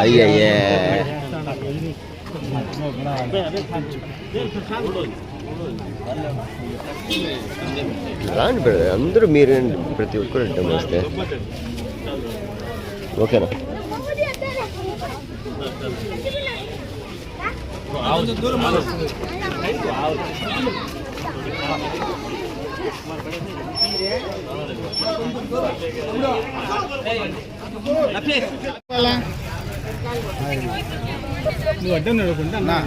అయ్యయ్యే. రాండి బ్రదర్ అందరూ మీరు ప్రతి ఒక్కరు నమస్తే. ఓకేనా ఓకేనా? నువ్వు అడ్డం నడవకుండా అన్నా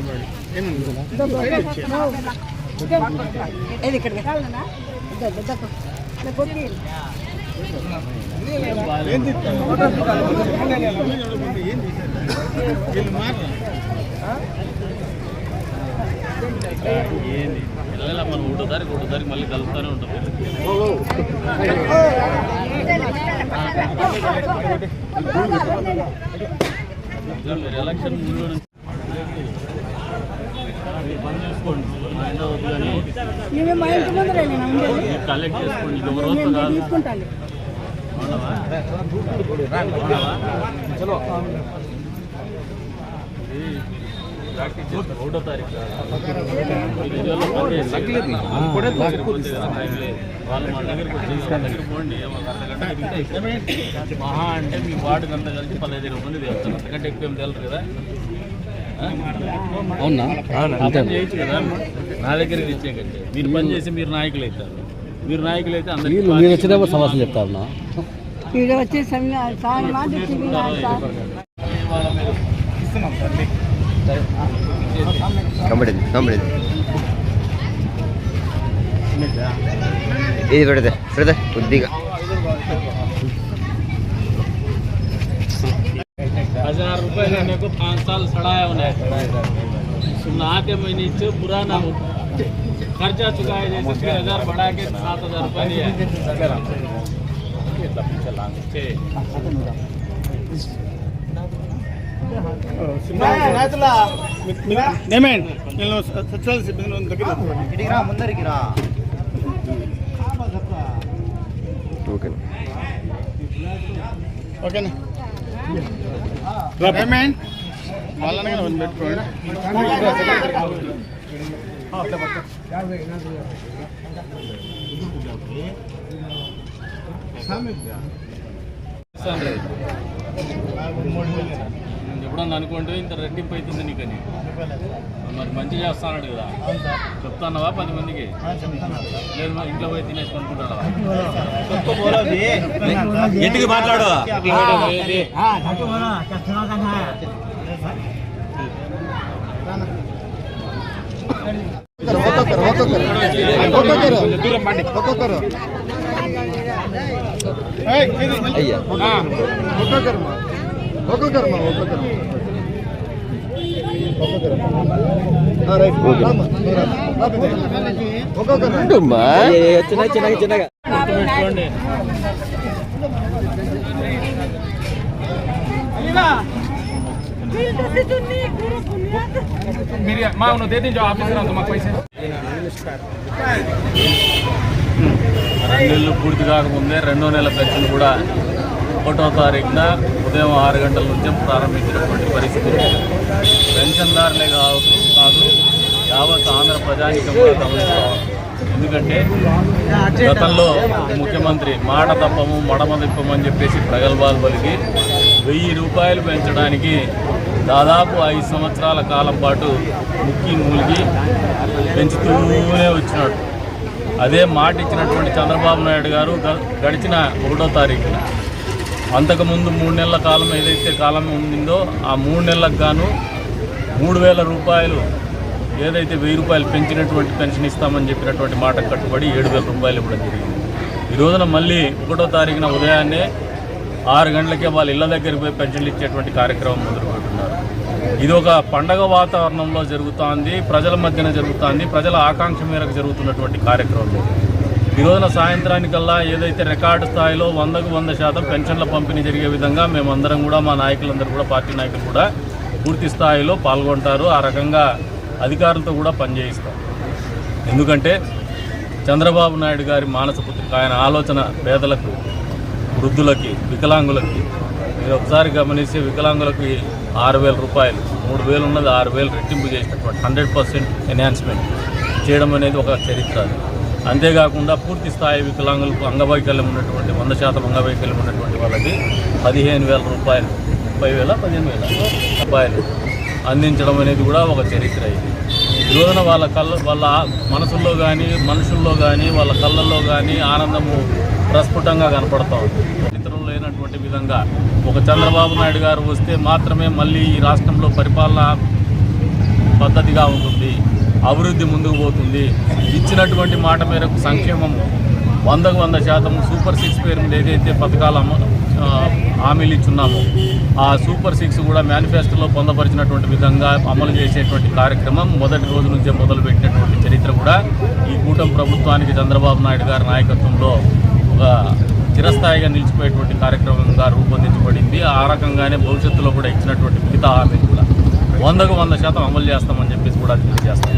ఏది పిల్లల మనం ఒకటో తారీఖు ఒకటో తారీఖు మళ్ళీ కలుపుతానే ఉంటాం ఎలక్షన్ కలెక్ట్ చేసుకోండి తీసుకుంటాను. ఒకటో తారీఖు వాళ్ళు దగ్గరికి వచ్చి పోండి ఒక అర్ధగంట మహా అంటే మీ వార్డుకి అంతా. కలిసి పదహైదు ఇరవై మంది తెలుస్తారు అంతకంటే ఎక్కువ ఏం తెలుసు కదా అవునా చేయొచ్చు కదా నా దగ్గరికి తెచ్చే కంటే మీరు పని చేసి మీరు నాయకులు అవుతారు. మీరు నాయకులు అయితే అందరికీ మీరు వచ్చినప్పుడు సమస్యలు చెప్తారు ఈడ వచ్చి సమయ ಕಂಬಿಡಿದ್ವಿ ಕಂಬಿಡಿದ್ವಿ ಇದು ಬಿಡದೆ ಬಿಡದೆ ಉದ್ದೀಗ. हज़ार रुपए लेने को पाँच साल सड़ाया उन्हें सुना के महीने से पुराना हो खर्चा चुकाया जैसे फिर हज़ार बढ़ा के सात हज़ार रुपये लिया సచివాలయ సిబ్బంది దగ్గర ఓకేనా? ఓకేనా డిమాండ్ వాళ్ళని కూడా వదిలి పెట్టుకోండి ఎప్పుడన్నా అనుకుంటే ఇంత రెట్టింపు అవుతుంది నీకని. మరి మంచి చేస్తాడు కదా. చెప్తాన్నావా పది మందికి? లేదు మరి ఇంట్లో పోయి తినేసి కొనుక్కుంటావా ఎందుకు మాట్లాడు. ఏయ్, ఇది. అయ్యా. ఆ, ఒక్కొక్కరమ్మా ఒక్కొక్కరమ్మా ఒక్కొక్కరు ఒక్కొక్కరు ఉండుమ్మా. చిన్న చిన్న చిన్నగా పెట్టుకోండి రెండు నెలలు పూర్తి కాకముందే రెండో నెల పెన్షన్ కూడా ఒకటో తారీఖున ఉదయం ఆరు గంటల నుంచి ప్రారంభించినటువంటి పరిస్థితి. పెన్షన్దారులే కాదు కాదు యావత్ ఆంధ్ర ప్రజానికం కూడా గమనించుకోవాలి. ఎందుకంటే గతంలో ముఖ్యమంత్రి మాట తప్పము మడమ తిప్పమని చెప్పేసి ప్రగల్భాలు పలికి వెయ్యి రూపాయలు పెంచడానికి దాదాపు ఐదు సంవత్సరాల కాలం పాటు ముక్కి మూలిగి పెంచుతూనే వచ్చినాడు. అదే మాట ఇచ్చినటువంటి చంద్రబాబు నాయుడు గారు గ- గడిచిన ఒకటో తారీఖున అంతకుముందు మూడు నెలల కాలం ఏదైతే కాలం ఉండిందో ఆ మూడు నెలలకు గాను మూడు వేల రూపాయలు ఏదైతే వెయ్యి రూపాయలు పెంచినటువంటి పెన్షన్ ఇస్తామని చెప్పినటువంటి మాట కట్టుబడి ఏడు వేల రూపాయలు ఇవ్వడం జరిగింది. ఈ రోజున మళ్ళీ ఒకటో తారీఖున ఉదయాన్నే ఆరు గంటలకే వాళ్ళ ఇళ్ళ దగ్గరికి పోయి పెన్షన్లు ఇచ్చేటువంటి కార్యక్రమం మొదలుపెట్టున్నారు ఇది ఒక పండగ వాతావరణంలో జరుగుతోంది ప్రజల మధ్యన జరుగుతోంది ప్రజల ఆకాంక్ష మేరకు జరుగుతున్నటువంటి కార్యక్రమం ఈ రోజున సాయంత్రానికల్లా ఏదైతే రికార్డు స్థాయిలో వందకు వంద శాతం పెన్షన్ల పంపిణీ జరిగే విధంగా మేమందరం కూడా మా నాయకులందరూ కూడా పార్టీ నాయకులు కూడా పూర్తి స్థాయిలో పాల్గొంటారు. ఆ రకంగా అధికారులతో కూడా పనిచేయిస్తాం. ఎందుకంటే చంద్రబాబు నాయుడు గారి మానసపుత్రిక ఆయన ఆలోచన పేదలకు వృద్ధులకి వికలాంగులకి మీరు ఒకసారి గమనిస్తే వికలాంగులకు ఆరు వేల రూపాయలు మూడు వేలు ఉన్నది ఆరు వేలు రెట్టింపు చేసినటువంటి హండ్రెడ్ పర్సెంట్ ఎన్హాన్స్మెంట్ చేయడం అనేది ఒక చరిత్ర అది. అంతేకాకుండా పూర్తి స్థాయి వికలాంగులకు అంగవైకల్యం ఉన్నటువంటి వంద శాతం అంగవైకల్యం ఉన్నటువంటి వాళ్ళకి పదిహేను వేల రూపాయలు ముప్పై వేల పదిహేను వేల రూపాయలు అందించడం అనేది కూడా ఒక చరిత్ర ఇది. ఈరోజున రోజున వాళ్ళ కళ్ళ వాళ్ళ మనసుల్లో కానీ మనుషుల్లో కానీ వాళ్ళ కళ్ళల్లో కానీ ఆనందము ప్రస్ఫుటంగా కనపడతా ఉంది. ఇతరులు లేనటువంటి విధంగా ఒక చంద్రబాబు నాయుడు గారు వస్తే మాత్రమే మళ్ళీ ఈ రాష్ట్రంలో పరిపాలన పద్ధతిగా ఉంటుంది. అభివృద్ధి ముందుకు పోతుంది. ఇచ్చినటువంటి మాట మేరకు సంక్షేమము వందకు వంద శాతం సూపర్ సిక్స్ పేరు మీద ఏదైతే పథకాలు అమ హామీలు ఇచ్చున్నామో ఆ సూపర్ సిక్స్ కూడా మేనిఫెస్టోలో పొందపరిచినటువంటి విధంగా అమలు చేసేటువంటి కార్యక్రమం మొదటి రోజు నుంచే మొదలుపెట్టినటువంటి చరిత్ర కూడా ఈ కూటమి ప్రభుత్వానికి చంద్రబాబు నాయుడు గారి నాయకత్వంలో ఒక చిరస్థాయిగా నిలిచిపోయేటువంటి కార్యక్రమంగా రూపొందించబడింది. ఆ రకంగానే భవిష్యత్తులో కూడా ఇచ్చినటువంటి మిగతా హామీలు కూడా. వందకు వంద శాతం అమలు చేస్తామని చెప్పేసి కూడా తెలియజేస్తాం